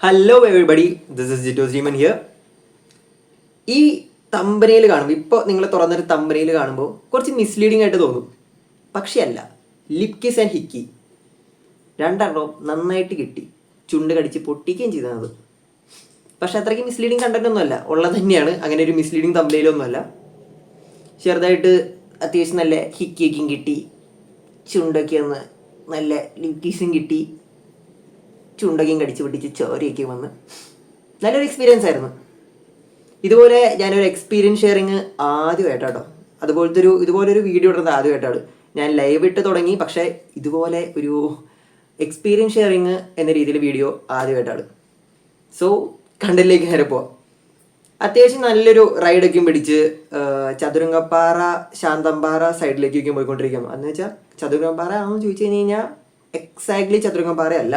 Hello everybody this is ജിറ്റോസ് ജീമൻ here ഈ തമ്പനയിൽ കാണുമ്പോൾ ഇപ്പോൾ നിങ്ങൾ തുറന്നൊരു തമ്പനയിൽ കാണുമ്പോൾ കുറച്ച് മിസ്ലീഡിംഗ് ആയിട്ട് തോന്നും. പക്ഷേ അല്ല ലിപ് കിസ് ആൻഡ് ഹിക്കി രണ്ടെണ്ണവും നന്നായിട്ട് കിട്ടി. ചുണ്ട് കടിച്ച് പൊട്ടിക്കുകയും ചെയ്തത്. പക്ഷെ അത്രയ്ക്ക് മിസ്ലീഡിങ് കണ്ടന്റ് ഒന്നുമല്ല. ഉള്ളത് തന്നെയാണ്. അങ്ങനെ ഒരു മിസ്ലീഡിങ് തമ്പനയിലൊന്നുമല്ല ചെറുതായിട്ട് അത്യാവശ്യം നല്ല ഹിക്കിയൊക്കെയും കിട്ടി. ചുണ്ടൊക്കെ ഒന്ന് നല്ല ലിപ് കിസും കിട്ടി. ചുണ്ടൊക്കെയും കടിച്ച് പിടിച്ച് ചോരയൊക്കെ വന്ന്. നല്ലൊരു എക്സ്പീരിയൻസ് ആയിരുന്നു. ഇതുപോലെ ഞാനൊരു എക്സ്പീരിയൻസ് ഷെയറിങ് ആദ്യമായിട്ടാട്ടോ. അതുപോലത്തെ ഒരു ഇതുപോലെ ഒരു വീഡിയോ ഇടുന്നത് ആദ്യമായിട്ടാണ്. ഞാൻ ലൈവ് ഇട്ട് തുടങ്ങി പക്ഷേ ഇതുപോലെ ഒരു എക്സ്പീരിയൻസ് ഷെയറിങ് എന്ന രീതിയിൽ വീഡിയോ ആദ്യമായിട്ടാണ്. സോ കണ്ടലിലേക്ക് നേരെ പോവാം. അത്യാവശ്യം നല്ലൊരു റൈഡൊക്കെയും പിടിച്ച് ചതുരംഗപ്പാറ ശാന്തമ്പാറ സൈഡിലേക്കൊക്കെ പോയിക്കൊണ്ടിരിക്കുന്നു. എന്ന് വെച്ചാൽ ചതുരംഗപ്പാറ ആണെന്ന് ചോദിച്ചു കഴിഞ്ഞ് കഴിഞ്ഞാൽ എക്സാക്ട്ലി ചതുരംഗപ്പാറ അല്ല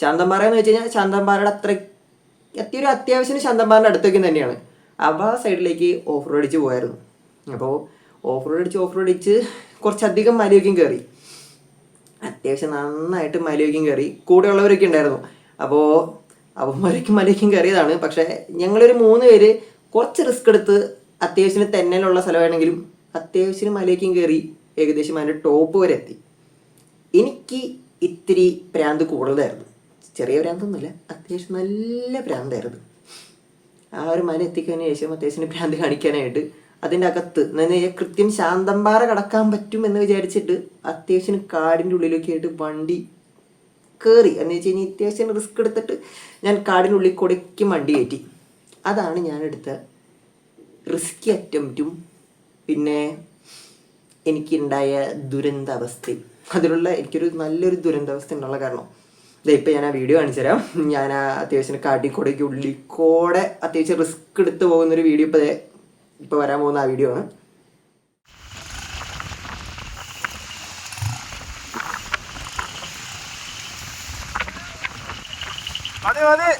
ശാന്തമ്പാറ എന്ന് വെച്ച് കഴിഞ്ഞാൽ ശാന്തമ്പാറയുടെ അത്ര അത്യൊരു അത്യാവശ്യം ശാന്തമ്പാറിന്റെ അടുത്തേക്ക് തന്നെയാണ്. അപ്പോൾ ആ സൈഡിലേക്ക് ഓഫ് റോഡ് അടിച്ച് പോയായിരുന്നു. അപ്പോൾ ഓഫ് റോഡ് അടിച്ച് ഓഫ് റോഡ് അടിച്ച് കുറച്ചധികം മലയൊക്കെയും കയറി അത്യാവശ്യം നന്നായിട്ട് മലയൊക്കെയും കയറി കൂടെയുള്ളവരൊക്കെ ഉണ്ടായിരുന്നു. അപ്പോൾ അവന്മാരൊക്കെ മലയ്ക്കും കയറിയതാണ് പക്ഷേ ഞങ്ങളൊരു മൂന്ന് പേര് കുറച്ച് റിസ്ക് എടുത്ത് അത്യാവശ്യത്തിന് തെന്നലുള്ള സ്ഥലമാണെങ്കിലും അത്യാവശ്യത്തിന് മലയ്ക്കും കയറി ഏകദേശം അതിന്റെ ടോപ്പ് വരെ എത്തി. എനിക്ക് ഇത്തിരി പ്രാന്ത് കൂടുതലായിരുന്നു. ചെറിയ ഭ്രാന്തൊന്നുമില്ല അത്യാവശ്യം നല്ല ഭ്രാന്തായിരുന്നു ആ ഒരു മന എത്തിക്കഴിഞ്ഞ ശേഷം അത്യാവശ്യം ഭ്രാന്ത് കാണിക്കാനായിട്ട് അതിന്റെ അകത്ത് എന്ന് കൃത്യം ശാന്തമ്പാറ കടക്കാൻ പറ്റും എന്ന് വിചാരിച്ചിട്ട് അത്യാവശ്യം കാടിന്റെ ഉള്ളിലൊക്കെ ആയിട്ട് വണ്ടി കയറി എന്ന് വെച്ച് കഴിഞ്ഞാൽ അത്യാവശ്യം റിസ്ക് എടുത്തിട്ട് ഞാൻ കാടിന്റെ ഉള്ളിൽ കൊടയ്ക്ക് വണ്ടി കയറ്റി. അതാണ് ഞാൻ എടുത്ത റിസ്കി അറ്റംപ്റ്റും പിന്നെ എനിക്കുണ്ടായ ദുരന്താവസ്ഥയും. അതിലുള്ള എനിക്കൊരു നല്ലൊരു ദുരന്താവസ്ഥ ഉണ്ടുള്ള കാരണം ഇപ്പം ഞാൻ ആ വീഡിയോ കാണിച്ചു തരാം ഞാൻ ആ അത്യാവശ്യം കാട്ടിക്കൂടയ്ക്ക് ഉള്ളിക്കൂടെ അത്യാവശ്യം റിസ്ക് എടുത്ത് പോകുന്നൊരു വീഡിയോ ഇപ്പോൾ ഇപ്പോൾ വരാൻ പോകുന്ന ആ വീഡിയോ ആണ്. അതെ മതി.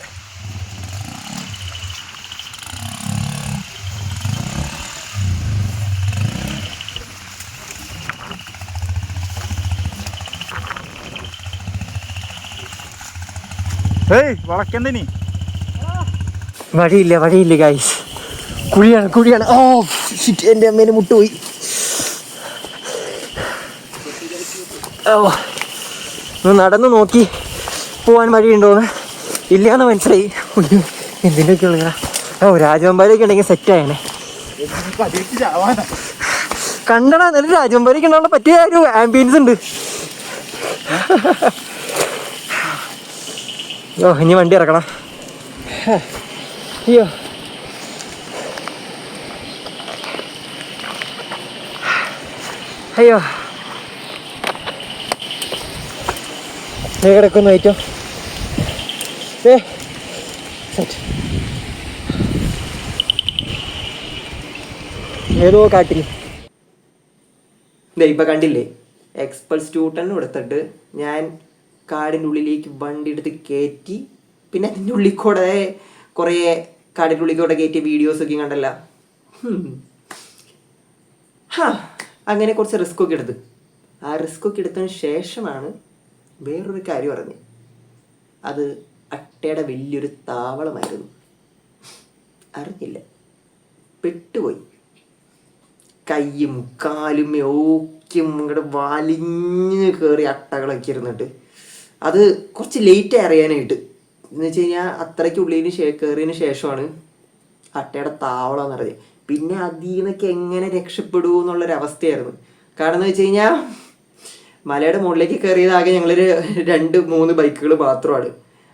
ഏയ് വഴിയില്ല വഴിയില്ല ഗൈസ് കുഴിയാണ് കുഴിയാണ്. ഓ ഷിറ്റ് എന്റെ അമ്മേന് മുട്ടുപോയി. ഓ നടന്ന് നോക്കി പോവാൻ വഴിയുണ്ടോന്ന്. ഇല്ലയെന്ന് മനസ്സിലായി. എന്തിന്റെയൊക്കെ ഉള്ള ഓ രാജവമ്പാരിയൊക്കെ ഉണ്ടെങ്കിൽ സെറ്റ് ആയനെ. കണ്ടടാ നല്ല രാജവമ്പാലൊക്കെ ഉണ്ടാകാൻ പറ്റിയ ഒരു ആംബിയൻസ് ഉണ്ട്. ഓ ഇനി വണ്ടി ഇറക്കണം? അയ്യോ. അയ്യോ. കിടക്കുന്നു ഏറ്റവും ഏ സെറ്റ്. ഏതോ കാട്ടിൽ. ഇപ്പൊ കണ്ടില്ലേ? എക്സ്പൾസ് ട്യൂട്ടൻ കൊടുത്തിട്ട് എടുത്തിട്ട് ഞാൻ കാടിന്റെ ഉള്ളിലേക്ക് വണ്ടി എടുത്ത് കയറ്റി പിന്നെ അതിന്റെ ഉള്ളിൽ കൂടെ കുറേ കാടിന്റെ ഉള്ളിൽ കൂടെ കയറ്റിയ വീഡിയോസൊക്കെ കണ്ടല്ല. ഹാ. അങ്ങനെ കുറച്ച് റിസ്ക് ഒക്കെ എടുത്ത്. ആ റിസ്ക് ഒക്കെ എടുത്തതിന് ശേഷമാണ് വേറൊരു കാര്യം അറിഞ്ഞത്. അത് അട്ടയുടെ വലിയൊരു താവളമായിരുന്നു. അറിഞ്ഞില്ല. പെട്ടുപോയി. കയ്യും കാലും ഒക്കെ ഇങ്ങോട്ട് വലിഞ്ഞ് കയറി അട്ടകളൊക്കെ ഇരുന്നിട്ട്. അത് കുറച്ച് ലേറ്റ് അറിയാനായിട്ട്. എന്ന് വെച്ച് കഴിഞ്ഞാൽ അത്രയ്ക്ക് ഉള്ളിന് കയറിയതിന് ശേഷമാണ് അട്ടയുടെ താവളം എന്ന് പറയുന്നത്. പിന്നെ അതിൽ നിന്നൊക്കെ എങ്ങനെ രക്ഷപ്പെടൂ എന്നുള്ളൊരവസ്ഥയായിരുന്നു കാരണം എന്ന് വെച്ച് കഴിഞ്ഞാൽ മലയുടെ മുകളിലേക്ക് കയറിയതാകെ ഞങ്ങളൊരു രണ്ട് മൂന്ന് ബൈക്കുകൾ മാത്രമാണ്.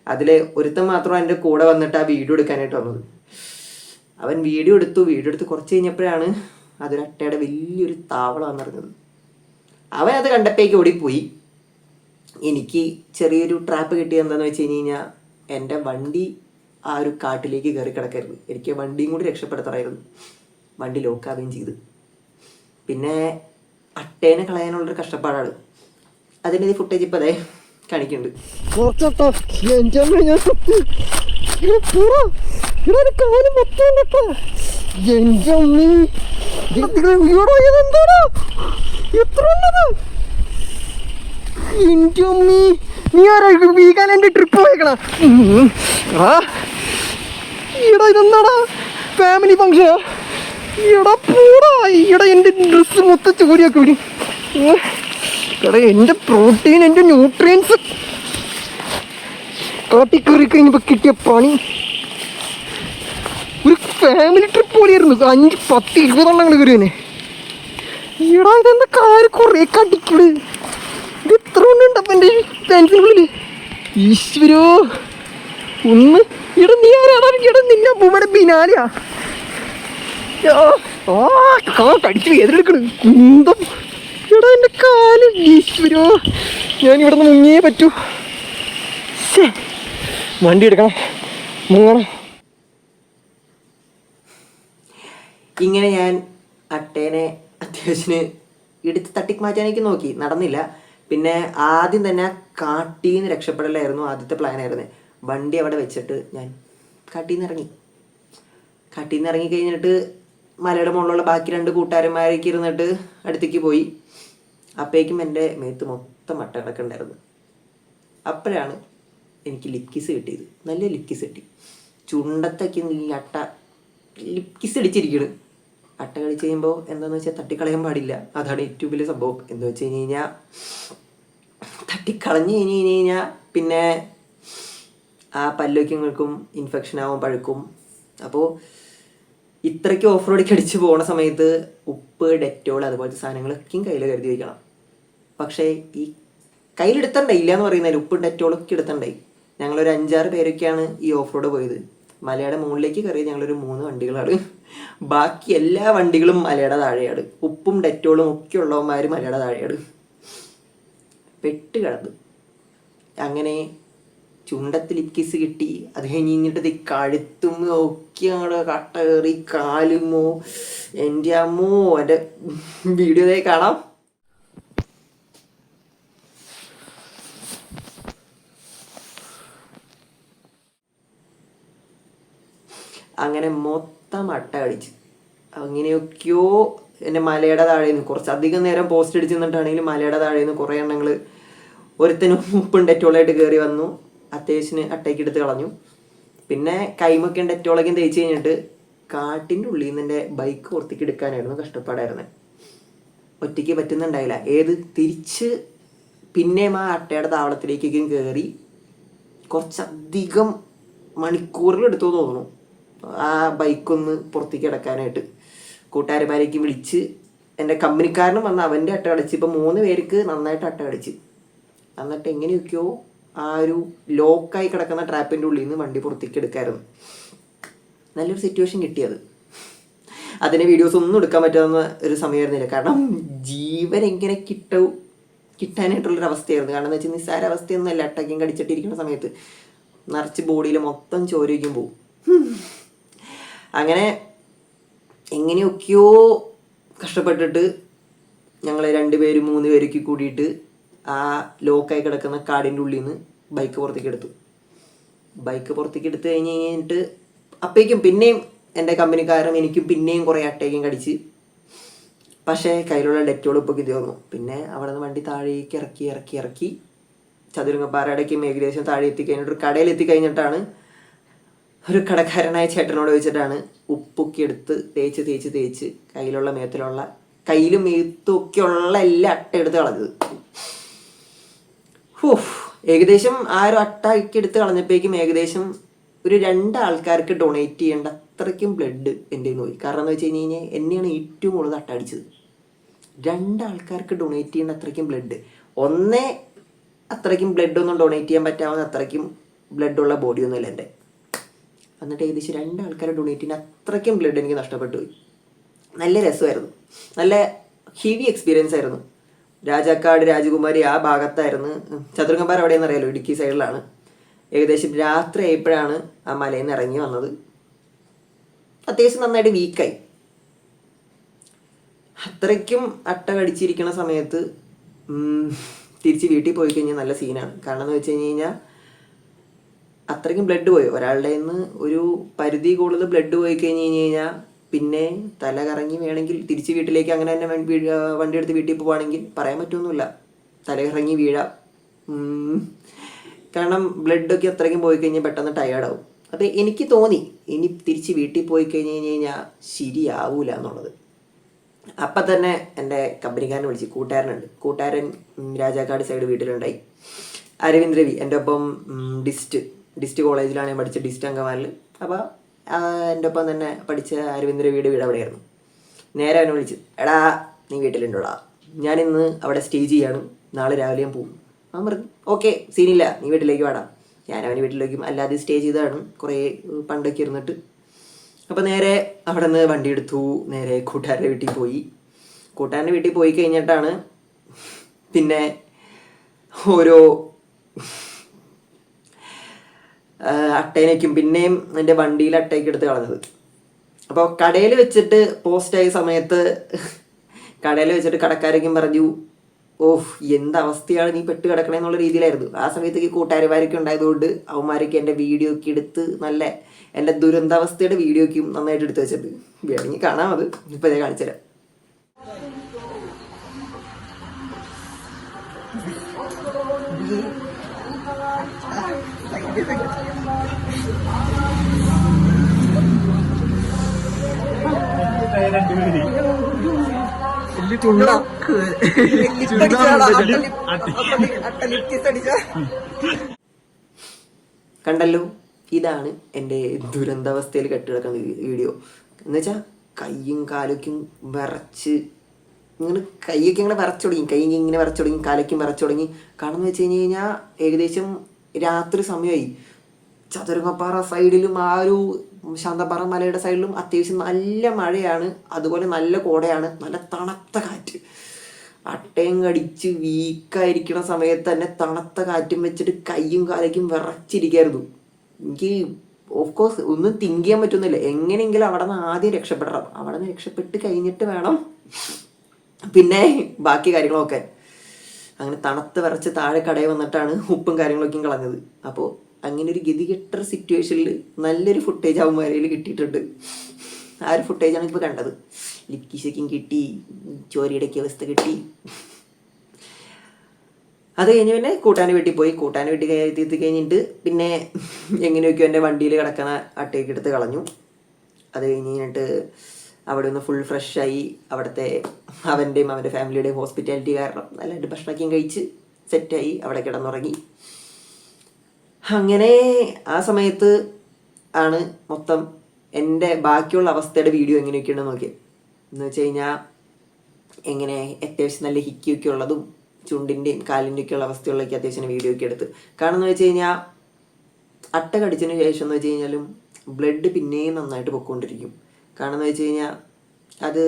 അതിൽ ഒരുത്തൻ മാത്രമാണ് എന്റെ കൂടെ വന്നിട്ട് ആ വീഡിയോ എടുക്കാനായിട്ട് വന്നത്. അവൻ വീഡിയോ എടുത്തു. വീഡിയോ എടുത്ത് കുറച്ച് കഴിഞ്ഞപ്പോഴാണ് അതൊരു അട്ടയുടെ വലിയൊരു താവളമാണെന്ന് അവൻ അത് കണ്ടപ്പോഴേക്ക് ഓടിപ്പോയി. എനിക്ക് ചെറിയൊരു ട്രാപ്പ് കിട്ടിയത് എന്താണെന്ന് വെച്ച് കഴിഞ്ഞ് കഴിഞ്ഞാൽ എന്റെ വണ്ടി ആ ഒരു കാട്ടിലേക്ക് കയറി കിടക്കരുത്. എനിക്ക് വണ്ടിയും കൂടി രക്ഷപ്പെടുത്തണമായിരുന്നു വണ്ടി ലോക്കാവുകയും ചെയ്തു. പിന്നെ അട്ടേനെ കളയാനുള്ളൊരു കഷ്ടപ്പാടാണ്. അതിന്റെ ഫുട്ടേജ് ഇപ്പം അതെ കാണിക്കുന്നുണ്ട്? എത്ര നീ ആരാ? വീഗാലാൻഡ് ട്രിപ്പ് പോയേക്കണ. ഈടാ ഇതെന്താടാ? ഫാമിലി ഫംഗ്ഷനാ ഈടാ പൂടാ. ഈടാ എന്റെ ഡ്രസ്സ് മൊത്തം ചോരിയാക്കി വിടി. എടാ എന്റെ പ്രോട്ടീൻ എന്റെ ന്യൂട്രിയൻസ് കാട്ടിക്കറി കഴിഞ്ഞപ്പോൾ കിട്ടിയ പണി. ഒരു ഫാമിലി ട്രിപ്പ് പോലെയായിരുന്നു അഞ്ച് പത്ത് ഇരുപതെണ്ണങ്ങൾ കയറിയനെ. ഈടാ ഇതെന്താ കാര് കുറേ കടിക്കട് എത്ര ഈശ്വരോ. നീ നിന്നെ ഓ എടാ എന്റെ കാൽ. ഈശ്വരോ. ഞാൻ ഇവിടെ മുങ്ങിയേ പറ്റൂ. വണ്ടി എടുക്കണം. മുങ്ങണം. ഇങ്ങനെ ഞാൻ അട്ടേനെ അത്യാവശ്യത്തിന് എടുത്ത് തട്ടിക്ക് മാറ്റാനേക്ക് നോക്കി. നടന്നില്ല. പിന്നെ ആദ്യം തന്നെ കാട്ടീന്ന് രക്ഷപ്പെടലായിരുന്നു ആദ്യത്തെ പ്ലാൻ പ്ലാനായിരുന്നു. വണ്ടി അവിടെ വെച്ചിട്ട് ഞാൻ കാട്ടിൽ നിന്ന് ഇറങ്ങി. കാട്ടിൽ നിന്ന് ഇറങ്ങി കഴിഞ്ഞിട്ട് മലയുടെ മുകളിലുള്ള ബാക്കി രണ്ട് കൂട്ടുകാരന്മാരേക്ക് ഇരുന്നിട്ട് അടുത്തേക്ക് പോയി. അപ്പോഴേക്കും എന്റെ മേത്ത് മൊത്തം മട്ട കിടക്കുന്നുണ്ടായിരുന്നു അപ്പോഴാണ് എനിക്ക് ലിപ്കിസ് കിട്ടിയത്. നല്ല ലിപ്കിസ് കിട്ടി. ചുണ്ടത്തൊക്കെ ഈ അട്ട ലിപ്കിസ് അടിച്ചിരിക്കണ്. അട്ട കളിച്ച് കഴിയുമ്പോൾ എന്താന്ന് വെച്ചാൽ തട്ടിക്കളയാൻ പാടില്ല. അതാണ് ഏറ്റവും വലിയ സംഭവം. എന്ന് വെച്ച് കഴിഞ്ഞ് കഴിഞ്ഞാൽ തട്ടിക്കളഞ്ഞ് കഴിഞ്ഞ് കഴിഞ്ഞ് കഴിഞ്ഞാൽ പിന്നെ ആ പല്ലൊക്കെങ്ങൾക്കും ഇൻഫെക്ഷൻ ആവും പഴുക്കും. അപ്പോൾ ഇത്രയ്ക്ക് ഓഫ് റോഡിൽ അടിച്ച് പോകുന്ന സമയത്ത് ഉപ്പ് ഡെറ്റോൾ അതുപോലത്തെ സാധനങ്ങളൊക്കെയും കയ്യിൽ കരുതി വയ്ക്കണം പക്ഷേ ഈ കയ്യിലെടുത്തണ്ടേ? ഇല്ല എന്ന് പറയുന്നതിൽ ഉപ്പ് ഡെറ്റോളൊക്കെ എടുത്തണ്ടേ? ഞങ്ങളൊരു അഞ്ചാറ് പേരൊക്കെയാണ് ഈ ഓഫ് റോഡ് പോയത്. മലയുടെ മുകളിലേക്ക് കയറിയത് ഞങ്ങളൊരു മൂന്ന് വണ്ടികളാണ്. ബാക്കി എല്ലാ വണ്ടികളും മലയുടെ താഴെയാണ്. ഉപ്പും ഡെറ്റോളും ഒക്കെ ഉള്ളവന്മാർ മലയുടെ താഴെയാണ്. പെട്ട് കിടന്നു. അങ്ങനെ ചുണ്ടത്തിൽ കിസ് കിട്ടി. അത് കഴിഞ്ഞ് കഴിഞ്ഞിട്ട് കഴുത്തും ഒക്കെ അങ്ങോട്ട് കട്ട കയറി കാലുമോ. എന്റെ അമ്മോ എന്റെ വീഡിയോ കാണാം. അങ്ങനെ മൊത്തം അട്ട അടിച്ച് അങ്ങനെയൊക്കെയോ എന്റെ മലയുടെ താഴെ നിന്ന് കുറച്ച് അധികം നേരം പോസ്റ്റ് അടിച്ച് നിന്നിട്ടാണെങ്കിലും മലയുടെ താഴെ നിന്ന് കുറേ എണ്ണങ്ങൾ ഒരുത്തനും ഉപ്പും ഡെറ്റോളായിട്ട് കയറി വന്നു. അത്യാവശ്യത്തിന് അട്ടയ്ക്ക് എടുത്ത് കളഞ്ഞു. പിന്നെ കൈമൊക്കെ ഡെറ്റോളൊക്കെ തേച്ച് കഴിഞ്ഞിട്ട് കാട്ടിന്റെ ഉള്ളിൽ നിന്ന് എന്റെ ബൈക്ക് പുറത്തേക്ക് എടുക്കാനായിരുന്നു കഷ്ടപ്പാടായിരുന്നു. ഒറ്റയ്ക്ക് പറ്റുന്നുണ്ടായില്ല. ഏത് തിരിച്ച് പിന്നെയും ആ അട്ടയുടെ താവളത്തിലേക്കൊക്കെ കയറി കുറച്ചധികം മണിക്കൂറിലെടുത്തു തോന്നുന്നു. ആ ബൈക്കൊന്ന് പുറത്തേക്ക് കിടക്കാനായിട്ട് കൂട്ടുകാരന്മാരേക്ക് വിളിച്ച് എന്റെ കമ്പനിക്കാരനും വന്ന് അവന്റെ അട്ട അടിച്ച്. ഇപ്പം മൂന്ന് പേർക്ക് നന്നായിട്ട് അട്ട അടിച്ച്. എന്നിട്ട് എങ്ങനെയൊക്കെയോ ആ ഒരു ലോക്കായി കിടക്കുന്ന ട്രാപ്പിന്റെ ഉള്ളിൽ നിന്ന് വണ്ടി പുറത്തേക്ക് എടുക്കായിരുന്നു. നല്ലൊരു സിറ്റുവേഷൻ കിട്ടിയത്. അതിന് വീഡിയോസ് ഒന്നും എടുക്കാൻ പറ്റാവുന്ന ഒരു സമയമായിരുന്നില്ല. കാരണം ജീവൻ എങ്ങനെ കിട്ടും കിട്ടാനായിട്ടുള്ളൊരു അവസ്ഥയായിരുന്നു. കാരണം എന്ന് വെച്ചാൽ നിസ്സാര അവസ്ഥയൊന്നും അല്ല കടിച്ചിട്ടിരിക്കുന്ന സമയത്ത് നിറച്ച് ബോഡിയിൽ മൊത്തം ചോരയ്ക്കും പോവും. അങ്ങനെ എങ്ങനെയൊക്കെയോ കഷ്ടപ്പെട്ടിട്ട് ഞങ്ങൾ രണ്ടുപേരും മൂന്ന് പേരൊക്കെ കൂടിയിട്ട് ആ ലോക്കായി കിടക്കുന്ന കാടിന്റെ ഉള്ളിൽ നിന്ന് ബൈക്ക് പുറത്തേക്ക് എടുത്തു. ബൈക്ക് പുറത്തേക്ക് എടുത്ത് കഴിഞ്ഞ് കഴിഞ്ഞിട്ട് അപ്പേക്കും പിന്നെയും എന്റെ കമ്പനിക്കാരും എനിക്കും പിന്നെയും കുറേ അട്ടേക്കും കടിച്ച്. പക്ഷേ കയ്യിലുള്ള ഡെറ്റോൾ ഇപ്പോൾ തീർന്നു പിന്നെ അവിടെ നിന്ന് വണ്ടി താഴേക്ക് ഇറക്കി ഇറക്കി ഇറക്കി. ചതുരംഗപ്പാറയുടെയൊക്കെ ഏകദേശം താഴെ എത്തിക്കഴിഞ്ഞിട്ട് ഒരു കടയിൽ എത്തിക്കഴിഞ്ഞിട്ടാണ് ഒരു കടക്കാരനായ ചേട്ടനോട് ചോദിച്ചിട്ടാണ് ഉപ്പൊക്കെ എടുത്ത് തേച്ച് തേച്ച് തേച്ച് കയ്യിലുള്ള മേത്തിലുള്ള കയ്യിലും മേത്തും ഉള്ള എല്ലാ അട്ട എടുത്ത് കളഞ്ഞത്. ഹൂഫ് ഏകദേശം ആ ഒരു അട്ടയ്ക്ക് എടുത്ത് കളഞ്ഞപ്പോഴേക്കും ഏകദേശം ഒരു രണ്ട് ആൾക്കാർക്ക് ഡൊണേറ്റ് ചെയ്യേണ്ട അത്രയ്ക്കും ബ്ലഡ് എന്റെ പോയി. കാരണം എന്ന് വെച്ച് കഴിഞ്ഞ് കഴിഞ്ഞാൽ എന്നെയാണ് ഏറ്റവും കൂടുതൽ അട്ട അടിച്ചത്. രണ്ട് ആൾക്കാർക്ക് ഡൊണേറ്റ് ചെയ്യേണ്ട അത്രയ്ക്കും ബ്ലഡ് ഒന്നേ അത്രയ്ക്കും ബ്ലഡ് ഒന്നും ഡൊണേറ്റ് ചെയ്യാൻ പറ്റാവുന്ന അത്രയ്ക്കും ബ്ലഡ് ഉള്ള ബോഡി ഒന്നുമില്ല എന്റെ. എന്നിട്ട് ഏകദേശം രണ്ട് ആൾക്കാരെ ഡൊണേറ്റിന് അത്രയ്ക്കും ബ്ലഡ് എനിക്ക് നഷ്ടപ്പെട്ടു പോയി നല്ല രസമായിരുന്നു. നല്ല ഹെവി എക്സ്പീരിയൻസ് ആയിരുന്നു. രാജാക്കാട് രാജകുമാരി ആ ഭാഗത്തായിരുന്നു. ചതുരംഗപ്പാറ എവിടെയെന്ന് അറിയാലോ? ഇടുക്കി സൈഡിലാണ്. ഏകദേശം രാത്രി ആയപ്പോഴാണ് ആ മലയിൽ നിന്ന് ഇറങ്ങി വന്നത്. അത്യാവശ്യം നന്നായിട്ട് വീക്കായി അത്രയ്ക്കും അട്ട കടിച്ചിരിക്കുന്ന സമയത്ത് തിരിച്ച് വീട്ടിൽ പോയി കഴിഞ്ഞാൽ നല്ല സീനാണ് കാരണം എന്ന് വെച്ച് കഴിഞ്ഞ് കഴിഞ്ഞാൽ അത്രയ്ക്കും ബ്ലഡ് പോയി. ഒരാളുടെ നിന്ന് ഒരു പരിധി കൂടുതൽ ബ്ലഡ് പോയി കഴിഞ്ഞ് കഴിഞ്ഞ് കഴിഞ്ഞാൽ പിന്നെ തല കറങ്ങി വേണമെങ്കിൽ തിരിച്ച് വീട്ടിലേക്ക് അങ്ങനെ തന്നെ വണ്ടി എടുത്ത് വീട്ടിൽ പോവുകയാണെങ്കിൽ പറയാൻ പറ്റുമൊന്നുമില്ല കറങ്ങി വീഴാം. കാരണം ബ്ലഡൊക്കെ അത്രയ്ക്കും പോയി കഴിഞ്ഞാൽ പെട്ടെന്ന് ടയേർഡാവും അപ്പോൾ എനിക്ക് തോന്നി ഇനി തിരിച്ച് വീട്ടിൽ പോയി കഴിഞ്ഞ് കഴിഞ്ഞ് കഴിഞ്ഞാൽ ശരിയാവൂല എന്നുള്ളത്. അപ്പം തന്നെ എന്റെ കമ്പനിക്കാരനെ വിളിച്ച് കൂട്ടുകാരനുണ്ട്. കൂട്ടുകാരൻ രാജാക്കാട് സൈഡ് വീട്ടിലുണ്ടായി. അരവിന്ദ് രവി എന്റെ ഒപ്പം ഡിസ്റ്റ്. ഡിസ്റ്റ് കോളേജിലാണ് ഞാൻ പഠിച്ചത് ഡിസ്റ്റ് അങ്കമാലിൽ അപ്പോൾ എന്റെ ഒപ്പം തന്നെ പഠിച്ച അരവിന്ദ്ര വീട് വീട് അവിടെയായിരുന്നു. നേരെ അവനെ വിളിച്ചു എടാ നീ വീട്ടിലുണ്ടോടാ? ഞാനിന്ന് അവിടെ സ്റ്റേ ചെയ്യാണ് നാളെ രാവിലെ ഞാൻ പോകും. അവൻ പറഞ്ഞു ഓക്കെ സീനില്ല നീ വീട്ടിലേക്ക് വേടാ. ഞാൻ അവന്റെ വീട്ടിലേക്കും അല്ലാതെ സ്റ്റേ ചെയ്തതാണ് കുറേ പണ്ടൊക്കെ ഇരുന്നിട്ട്. അപ്പോൾ നേരെ അവിടെ നിന്ന് വണ്ടി എടുത്തു നേരെ കൂട്ടുകാരുടെ വീട്ടിൽ പോയി. കൂട്ടുകാരന്റെ വീട്ടിൽ പോയി കഴിഞ്ഞിട്ടാണ് പിന്നെ ഓരോ അട്ടേനേക്കും പിന്നെയും എന്റെ വണ്ടിയിൽ അട്ടയ്ക്ക് എടുത്ത് കളഞ്ഞത്. അപ്പോൾ കടയിൽ വെച്ചിട്ട് പോസ്റ്റായ സമയത്ത് കടയിൽ വെച്ചിട്ട് കടക്കാരേക്കും പറഞ്ഞു ഓഹ് എന്ത് അവസ്ഥയാണ് നീ പെട്ട് കിടക്കണേ എന്നുള്ള രീതിയിലായിരുന്നു. ആ സമയത്തേക്ക് കൂട്ടുകാരിമാരൊക്കെ ഉണ്ടായതുകൊണ്ട് അവന്മാരൊക്കെ എന്റെ വീഡിയോ ഒക്കെ എടുത്ത് നല്ല എന്റെ ദുരന്താവസ്ഥയുടെ വീഡിയോ ഒക്കെയും നന്നായിട്ട് എടുത്ത് വെച്ചിട്ട് വേണമെങ്കിൽ കാണാം അത്. ഇപ്പം ഞാൻ കാണിച്ചുതരാം കണ്ടല്ലോ? ഇതാണ് എന്റെ ദുരന്താവസ്ഥയിൽ കെട്ടിടക്കുന്ന വീഡിയോ. എന്ന് വെച്ചാ കയ്യും കാലൊക്കെ വിറച്ച് ഇങ്ങനെ കൈയൊക്കെ ഇങ്ങനെ വിറച്ചു തുടങ്ങി. കൈ ഇങ്ങനെ വിറച്ചു തുടങ്ങി കാലൊക്കെ വിറച്ചു തുടങ്ങി. കാരണം എന്ന് വെച്ച് കഴിഞ്ഞ് കഴിഞ്ഞാൽ ഏകദേശം രാത്രി സമയമായി ചതുരങ്ങപ്പാറ സൈഡിലും ആ ഒരു ശാന്തപ്പാറ മലയുടെ സൈഡിലും അത്യാവശ്യം നല്ല മഴയാണ്. അതുപോലെ നല്ല കോടയാണ്. നല്ല തണുത്ത കാറ്റ്. അട്ടയും കടിച്ച് വീക്കായിരിക്കണ സമയത്ത് തന്നെ തണുത്ത കാറ്റും വെച്ചിട്ട് കൈയും കാലയ്ക്കും വിറച്ചിരിക്കായിരുന്നു. എനിക്ക് ഓഫ് കോഴ്സ് ഒന്നും തിങ്ക് ചെയ്യാൻ പറ്റുന്നില്ല. എങ്ങനെയെങ്കിലും അവിടെ നിന്ന് ആദ്യം രക്ഷപ്പെടണം. അവിടെ നിന്ന് രക്ഷപ്പെട്ട് കഴിഞ്ഞിട്ട് വേണം. പിന്നെ ബാക്കി കാര്യങ്ങൾ നോക്കാൻ അങ്ങനെ തണുത്ത് വിറച്ച് താഴെ കടയിൽ വന്നിട്ടാണ് ഉപ്പും കാര്യങ്ങളൊക്കെയും കളഞ്ഞത്. അപ്പോൾ അങ്ങനെ ഒരു ഗതികെട്ട സിറ്റുവേഷനിൽ നല്ലൊരു ഫുട്ടേജ് അവന്മാരയിൽ കിട്ടിയിട്ടുണ്ട്. ആ ഒരു ഫുട്ടേജാണ് ഇപ്പോൾ കണ്ടത്. ലിപ്കിശയ്ക്കും കിട്ടി ചോരിയുടെയൊക്കെ അവസ്ഥ കിട്ടി. അത് കഴിഞ്ഞ് പിന്നെ കൂട്ടാൻ വീട്ടിൽ പോയി. കൂട്ടാൻ വീട്ടിൽ കയറി എത്തി കഴിഞ്ഞിട്ട് പിന്നെ എങ്ങനെയൊക്കെയോ എന്റെ വണ്ടിയിൽ കിടക്കുന്ന അട്ടയൊക്കെ എടുത്ത് കളഞ്ഞു. അത് കഴിഞ്ഞ് കഴിഞ്ഞിട്ട് അവിടെ ഒന്ന് ഫുൾ ഫ്രഷായി അവിടുത്തെ അവന്റെയും അവന്റെ ഫാമിലിയുടെയും ഹോസ്പിറ്റാലിറ്റി കാരണം നല്ലതായിട്ട് ഭക്ഷണമൊക്കെയും കഴിച്ച് സെറ്റായി അവിടെ കിടന്നുറങ്ങി. അങ്ങനെ ആ സമയത്ത് ആണ് മൊത്തം എന്റെ ബാക്കിയുള്ള അവസ്ഥയുടെ വീഡിയോ എങ്ങനെയൊക്കെയാണ് നോക്കിയത് എന്ന് വെച്ച് കഴിഞ്ഞാൽ എങ്ങനെ അത്യാവശ്യം നല്ല ഹിക്കിയൊക്കെ ഉള്ളതും ചുണ്ടിന്റെയും കാലിന്റെ ഒക്കെ ഉള്ള അവസ്ഥയുള്ളതൊക്കെ അത്യാവശ്യം വീഡിയോ ഒക്കെ എടുത്ത്. കാരണം എന്ന് വെച്ച് കഴിഞ്ഞാൽ അട്ട കടിച്ചതിന് ശേഷം എന്ന് വെച്ച് കഴിഞ്ഞാലും ബ്ലഡ് പിന്നെയും നന്നായിട്ട് പൊക്കോണ്ടിരിക്കും. കാരണം എന്ന് വെച്ച് കഴിഞ്ഞാൽ അത്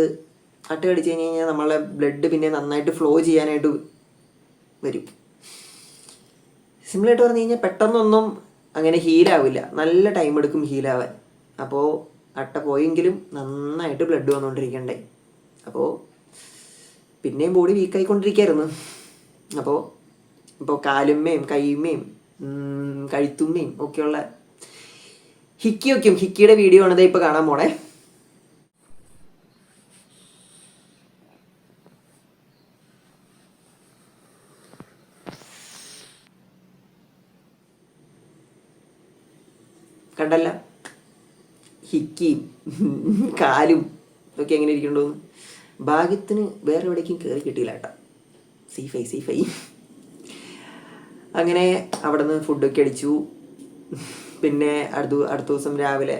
അട്ട കടിച്ച് കഴിഞ്ഞ് കഴിഞ്ഞാൽ നമ്മളെ ബ്ലഡ് പിന്നെ നന്നായിട്ട് ഫ്ലോ ചെയ്യാനായിട്ട് വരും. സിമ്പിളായിട്ട് പറഞ്ഞു കഴിഞ്ഞാൽ പെട്ടെന്നൊന്നും അങ്ങനെ ഹീലാവില്ല നല്ല ടൈം എടുക്കും ഹീലാവാൻ അപ്പോൾ അട്ട പോയെങ്കിലും നന്നായിട്ട് ബ്ലഡ് വന്നുകൊണ്ടിരിക്കണ്ടേ അപ്പോൾ പിന്നെയും ബോഡി വീക്കായിക്കൊണ്ടിരിക്കുകയായിരുന്നു അപ്പോൾ ഇപ്പോൾ കാലുമ്മയും കൈമ്മയും കഴുത്തുമ്മയും ഒക്കെയുള്ള ഹിക്കിയൊക്കെയും ഹിക്കിയുടെ വീഡിയോ ആണ് ഇപ്പോൾ കാണാൻ പോണേ. കണ്ടല്ല? ഹിക്കിയും കാലും ഇതൊക്കെ എങ്ങനെ ഇരിക്കണ്ടോന്ന് ഭാഗ്യത്തിന് വേറെ എവിടേക്കും കയറി കിട്ടിയില്ല കേട്ടോ. സീഫൈ സീഫൈ അങ്ങനെ അവിടെ നിന്ന് ഫുഡൊക്കെ അടിച്ചു. പിന്നെ അടുത്ത അടുത്ത ദിവസം രാവിലെ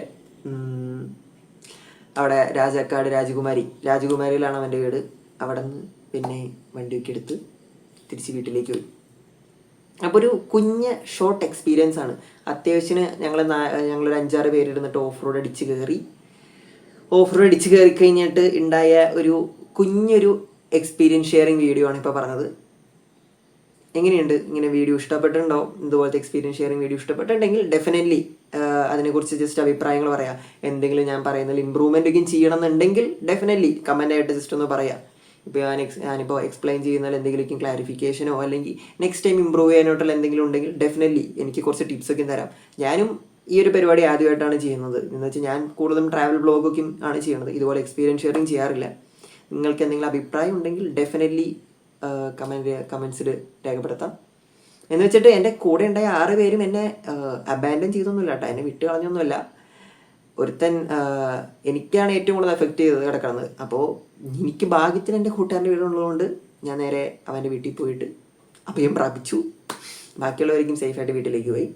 അവിടെ രാജാക്കാട് രാജകുമാരി രാജകുമാരിയിലാണ് അവന്റെ വീട്. അവിടെ നിന്ന് പിന്നെ വണ്ടിയൊക്കെ എടുത്ത് തിരിച്ച് വീട്ടിലേക്ക് പോയി. അപ്പോൾ ഒരു കുഞ്ഞ് ഷോർട്ട് എക്സ്പീരിയൻസ് ആണ്. അത്യാവശ്യത്തിന് ഞങ്ങൾ ഞങ്ങളൊരു അഞ്ചാറ് പേരിരുന്നിട്ട് ഓഫ് റോഡ് അടിച്ച് കയറി ഓഫ് റോഡ് അടിച്ച് കയറി കഴിഞ്ഞിട്ട് ഉണ്ടായ ഒരു കുഞ്ഞൊരു എക്സ്പീരിയൻസ് ഷെയറിങ് വീഡിയോ ആണ് ഇപ്പോൾ പറഞ്ഞത്. എങ്ങനെയുണ്ട്? ഇങ്ങനെ വീഡിയോ ഇഷ്ടപ്പെട്ടിട്ടുണ്ടോ? ഇതുപോലത്തെ എക്സ്പീരിയൻസ് ഷെയറിങ് വീഡിയോ ഇഷ്ടപ്പെട്ടിട്ടുണ്ടെങ്കിൽ ഡെഫിനറ്റ്ലി അതിനെക്കുറിച്ച് ജസ്റ്റ് അഭിപ്രായങ്ങൾ പറയാം. എന്തെങ്കിലും ഞാൻ പറയുന്നതിൽ ഇമ്പ്രൂവ്മെന്റ് ഒക്കെ ചെയ്യണം എന്നുണ്ടെങ്കിൽ ഡെഫിനറ്റ്ലി കമന്റ് ആയിട്ട് ജസ്റ്റ് ഒന്ന് പറയാം. ഇപ്പോൾ ഞാൻ എക്സ് ഞാനിപ്പോൾ എക്സ്പ്ലെയിൻ ചെയ്യുന്നതിൽ എന്തെങ്കിലും ക്ലാരിഫിക്കേഷനോ അല്ലെങ്കിൽ നെക്സ്റ്റ് ടൈം ഇമ്പ്രൂവ് ചെയ്യാനായിട്ടുള്ള എന്തെങ്കിലും ഉണ്ടെങ്കിൽ ഡെഫിനറ്റ്ലി എനിക്ക് കുറച്ച് ടിപ്സൊക്കെ തരാം. ഞാനും ഈ ഒരു പരിപാടി ആദ്യമായിട്ടാണ് ചെയ്യുന്നത്. എന്ന് വെച്ചാൽ ഞാൻ കൂടുതലും ട്രാവൽ ബ്ലോഗൊക്കെയും ആണ് ചെയ്യുന്നത്. ഇതുപോലെ എക്സ്പീരിയൻസ് ഷെയറിങ് ചെയ്യാറില്ല. നിങ്ങൾക്ക് എന്തെങ്കിലും അഭിപ്രായം ഉണ്ടെങ്കിൽ ഡെഫിനറ്റ്ലി കമന്റ് കമൻസിൽ രേഖപ്പെടുത്താം. എന്ന് വെച്ചിട്ട് എന്റെ കൂടെ ഉണ്ടായ ആറ് പേരും എന്നെ അബാൻഡൻ ചെയ്തൊന്നുമില്ല കേട്ടോ എന്നെ വിട്ട് കളഞ്ഞൊന്നുമില്ല ഒരുത്തൻ എനിക്കാണ് ഏറ്റവും കൂടുതൽ എഫക്റ്റ് ചെയ്തത് കിടക്കുന്നത്. അപ്പോൾ എനിക്ക് ഭാഗ്യത്തിന് എന്റെ കൂട്ടുകാരന്റെ വീടുള്ളതുകൊണ്ട് ഞാൻ നേരെ അവന്റെ വീട്ടിൽ പോയിട്ട് അഭയം പ്രാപിച്ചു. ബാക്കിയുള്ളവരിക്കും സേഫായിട്ട് വീട്ടിലേക്ക് പോയി.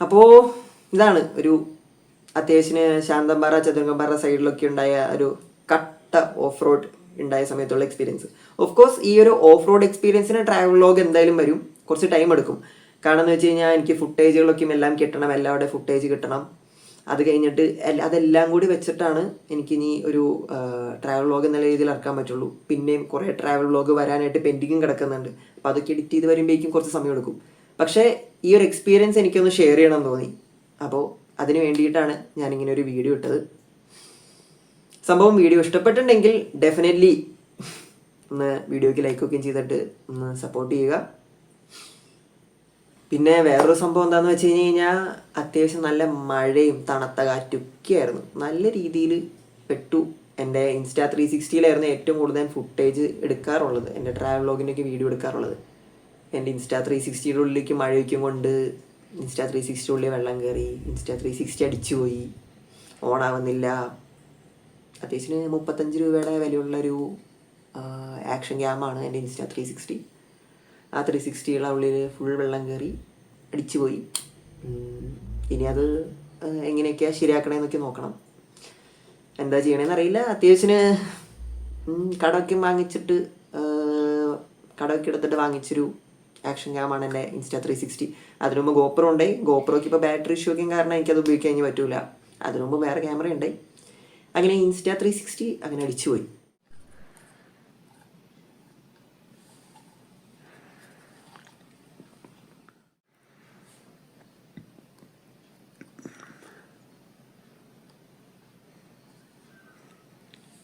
അപ്പോൾ ഇതാണ് ഒരു അത്യാവശ്യത്തിന് ശാന്തമ്പാറ ചതുരംഗമ്പാറ സൈഡിലൊക്കെ ഉണ്ടായ ഒരു കട്ട ഓഫ് റോഡ് ഉണ്ടായ സമയത്തുള്ള എക്സ്പീരിയൻസ് ഓഫ് കോഴ്സ് ഈ ഒരു ഓഫ് റോഡ് എക്സ്പീരിയൻസിന് ട്രാവൽ ലോഗ് എന്തായാലും വരും. കുറച്ച് ടൈം എടുക്കും. കാരണം എന്ന് വെച്ച് കഴിഞ്ഞാൽ എനിക്ക് ഫുട്ടേജുകളൊക്കെ എല്ലാം കിട്ടണം എല്ലാവരുടെ ഫുട്ടേജ് കിട്ടണം. അത് കഴിഞ്ഞിട്ട് അതെല്ലാം കൂടി വെച്ചിട്ടാണ് എനിക്കിനി ഒരു ട്രാവൽ വ്ളോഗ് എന്നുള്ള രീതിയിൽ ഇറക്കാൻ പറ്റുള്ളൂ. പിന്നെയും കുറേ ട്രാവൽ വ്ളോഗ് വരാനായിട്ട് പെൻഡിങ്ങും കിടക്കുന്നുണ്ട്. അപ്പോൾ അതൊക്കെ എഡിറ്റ് ചെയ്ത് വരുമ്പോഴേക്കും കുറച്ച് സമയം എടുക്കും. പക്ഷേ ഈ ഒരു എക്സ്പീരിയൻസ് എനിക്കൊന്ന് ഷെയർ ചെയ്യണം തോന്നി. അപ്പോൾ അതിന് വേണ്ടിയിട്ടാണ് ഞാനിങ്ങനെ ഒരു വീഡിയോ ഇട്ടത്. സംഭവം വീഡിയോ ഇഷ്ടപ്പെട്ടിട്ടുണ്ടെങ്കിൽ ഡെഫിനറ്റ്ലി ഒന്ന് വീഡിയോയ്ക്ക് ലൈക്കൊക്കെ ചെയ്തിട്ട് ഒന്ന് സപ്പോർട്ട് ചെയ്യുക. പിന്നെ വേറൊരു സംഭവം എന്താന്ന് വെച്ച് കഴിഞ്ഞ് കഴിഞ്ഞാൽ അത്യാവശ്യം നല്ല മഴയും തണുത്ത കാറ്റൊക്കെ ആയിരുന്നു. നല്ല രീതിയിൽ പെട്ടു. എന്റെ ഇൻസ്റ്റാ ത്രീ സിക്സ്റ്റിയിലായിരുന്നു ഏറ്റവും കൂടുതൽ ഫുട്ടേജ് എടുക്കാറുള്ളത്. എന്റെ ട്രാവൽ വ്ളോഗിന്റെയൊക്കെ വീഡിയോ എടുക്കാറുള്ളത്. എന്റെ ഇൻസ്റ്റാ ത്രീ സിക്സ്റ്റിയുടെ ഉള്ളിലേക്ക് മഴയൊക്കെ കൊണ്ട് ഇൻസ്റ്റാ ത്രീ സിക്സ്റ്റി ഉള്ളിൽ വെള്ളം കയറി ഇൻസ്റ്റാ ത്രീ സിക്സ്റ്റി അടിച്ചു പോയി. ഓണാവുന്നില്ല. അത്യാവശ്യം മുപ്പത്തഞ്ച് രൂപയുടെ വിലയുള്ളൊരു ആക്ഷൻ ക്യാമാണ് എന്റെ ഇൻസ്റ്റാ ത്രീ സിക്സ്റ്റി ആ ത്രീ സിക്സ്റ്റിയുടെ ഉള്ളിൽ ഫുൾ വെള്ളം കയറി അടിച്ചു പോയി. ഇനി അത് എങ്ങനെയൊക്കെയാണ് ശരിയാക്കണമെന്നൊക്കെ നോക്കണം. എന്താ ചെയ്യണമെന്ന് അറിയില്ല. അത്യാവശ്യത്തിന് കടമൊക്കെ വാങ്ങിച്ചിട്ട് കടമൊക്കെ എടുത്തിട്ട് വാങ്ങിച്ചൊരു ആക്ഷൻ ക്യാമാണ് എന്റെ ഇൻസ്റ്റാ ത്രീ സിക്സ്റ്റി അതിനു മുമ്പ് ഗോപ്രോ ഉണ്ടായി ഗോപ്രോക്ക് ഇപ്പോൾ ബാറ്ററി ഇഷ്യൂ ഒക്കെ കാരണം എനിക്കത് ഉപയോഗിക്കാൻ പറ്റൂല. അതിനു മുമ്പ് വേറെ ക്യാമറ ഉണ്ടായി അങ്ങനെ ഇൻസ്റ്റാ ത്രീ സിക്സ്റ്റി അങ്ങനെ അടിച്ചു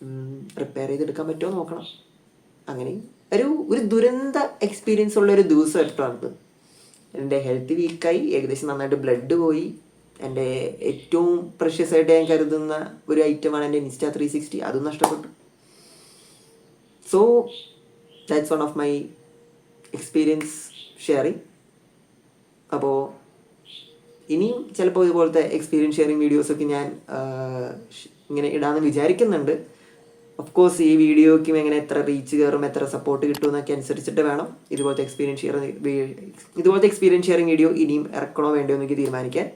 പോയി റിപ്പയർ ചെയ്തെടുക്കാൻ പറ്റുമോ നോക്കണം. അങ്ങനെ ഒരു ഒരു ദുരന്ത എക്സ്പീരിയൻസ് ഉള്ള ഒരു ദിവസം ദിവസമായിട്ടാണ് എന്റെ ഹെൽത്ത് വീക്കായി ഏകദേശം നന്നായിട്ട് ബ്ലഡ് പോയി. എന്റെ ഏറ്റവും പ്രഷ്യസ് ആയിട്ട് ഞാൻ കരുതുന്ന ഒരു ഐറ്റമാണ് എന്റെ ഇൻസ്റ്റാ ത്രീ സിക്സ്റ്റി അതും നഷ്ടപ്പെട്ടു. So that's one of my experience sharing അപ്പോൾ ഇനിയും ചിലപ്പോൾ ഇതുപോലത്തെ എക്സ്പീരിയൻസ് ഷെയറിങ് വീഡിയോസൊക്കെ ഞാൻ ഇങ്ങനെ ഇടാമെന്ന് വിചാരിക്കുന്നുണ്ട്. ഓഫ് കോഴ്സ് ഈ വീഡിയോയ്ക്കും എങ്ങനെ എത്ര റീച്ച് കയറും എത്ര സപ്പോർട്ട് കിട്ടും എന്നൊക്കെ അനുസരിച്ചിട്ട് വേണം ഇതുപോലത്തെ എക്സ്പീരിയൻസ് ഷെയർ ഇതുപോലത്തെ എക്സ്പീരിയൻസ് ഷെയറിങ് വീഡിയോ ഇനിയും ഇറക്കണോ വേണ്ടോ എന്നൊക്കെ തീരുമാനിക്കാൻ.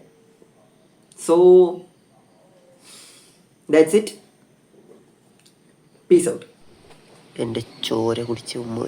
So that's it peace out എന്റെ ചോര കുടിച്ച് ഉമ്മ